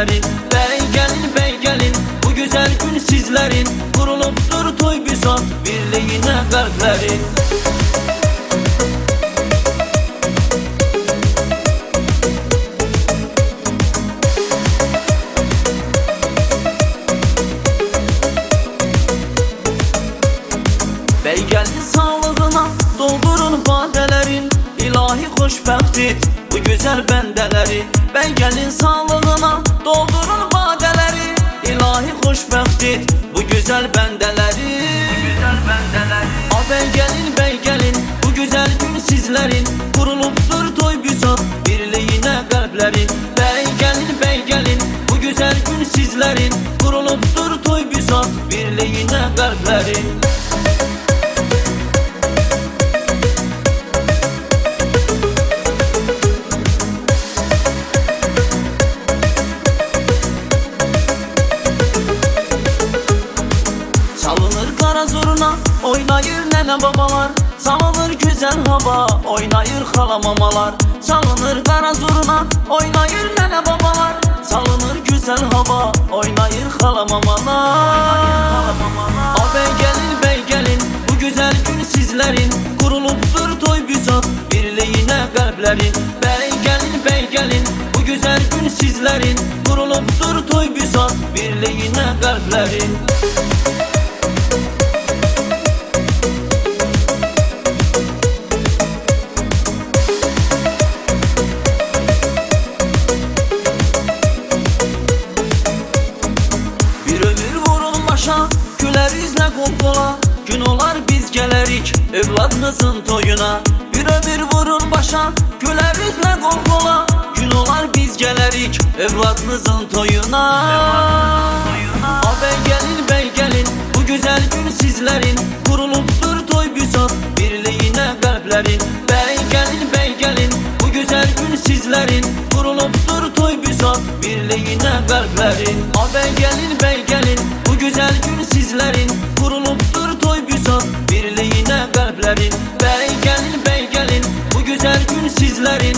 elleri Bey gelin bey gelin. Bu güzel gün sizlerin. Kuruluptur toy güzel birliğine kalpleri Bey gelin sağlığına doldurun badelerin. İlahi hoşbext bu güzel bendeleri Ben gelin sağlığına doldurun badeleri İlahi hoşbəxt et bu güzel bendeleri. Güzel bendeleri. A bey gelin bey gelin bu güzel gün sizlerin. Kuruluptur oynayır nene babalar Salınır güzel hava. Oynayır hala mamalar Çalınır kara zoruna oynayır nene babalar Salınır güzel hava. Oynayır hala mamalar. A bey gelin bey gelin bu güzel gün sizlerin. Kuruluptur toy büsat birliğine kalplerin. Bey gelin bey gelin bu güzel gün sizlerin Bir ömür vurun başa Güler yüzle kol Gün olar biz gelerik Evladınızın toyuna. Bir ömür vurun başa Güler yüzle kol Gün olar biz gelerik Evladınızın toyuna. A bey gelin bey gelin Bu güzel gün sizlerin. Kuruluptur toy büsat Birliğine kalplerin. Bey gelin bey gelin Bu güzel gün sizlerin. Kuruluptur büsat Birliğine kalplerin A bey gelin bey gelin Bu güzel gün sizlerin. Kuruluptur toy büsat Birliğine kalplerin Bey gelin bey gelin Bu güzel gün sizlerin